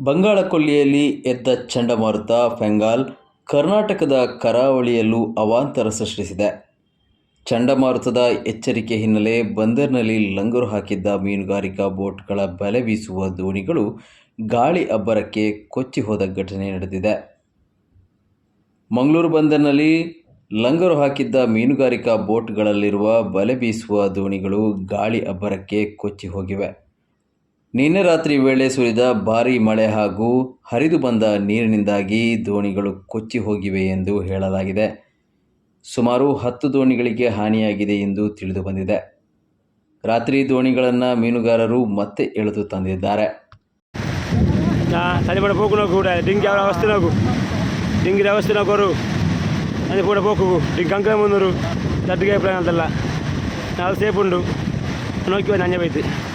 ಬಂಗಾಳಕೊಲ್ಲಿಯಲ್ಲಿ ಎದ್ದ ಚಂಡಮಾರುತ ಫೆಂಗಾಲ್ ಕರ್ನಾಟಕದ ಕರಾವಳಿಯಲ್ಲೂ ಅವಾಂತರ ಸೃಷ್ಟಿಸಿದೆ. ಚಂಡಮಾರುತದ ಎಚ್ಚರಿಕೆ ಹಿನ್ನೆಲೆ ಬಂದರಿನಲ್ಲಿ ಲಂಗರು ಹಾಕಿದ್ದ ಮೀನುಗಾರಿಕಾ ಬೋಟ್ಗಳ ಬಲೆ ಬೀಸುವ ದೋಣಿಗಳು ಗಾಳಿ ಅಬ್ಬರಕ್ಕೆ ಕೊಚ್ಚಿ ಹೋದ ಘಟನೆ ನಡೆದಿದೆ. ಮಂಗಳೂರು ಬಂದರಿನಲ್ಲಿ ಲಂಗರು ಹಾಕಿದ್ದ ಮೀನುಗಾರಿಕಾ ಬೋಟ್ಗಳಲ್ಲಿರುವ ಬಲೆ ಬೀಸುವ ದೋಣಿಗಳು ಗಾಳಿ ಅಬ್ಬರಕ್ಕೆ ಕೊಚ್ಚಿ ಹೋಗಿವೆ. ನಿನ್ನೆ ರಾತ್ರಿ ವೇಳೆ ಸುರಿದ ಭಾರೀ ಮಳೆ ಹಾಗೂ ಹರಿದು ಬಂದ ನೀರಿನಿಂದಾಗಿ ದೋಣಿಗಳು ಕೊಚ್ಚಿ ಹೋಗಿವೆ ಎಂದು ಹೇಳಲಾಗಿದೆ. ಸುಮಾರು ಹತ್ತು ದೋಣಿಗಳಿಗೆ ಹಾನಿಯಾಗಿದೆ ಎಂದು ತಿಳಿದು ಬಂದಿದೆ. ರಾತ್ರಿ ದೋಣಿಗಳನ್ನು ಮೀನುಗಾರರು ಮತ್ತೆ ಎಳೆದು ತಂದಿದ್ದಾರೆ. pada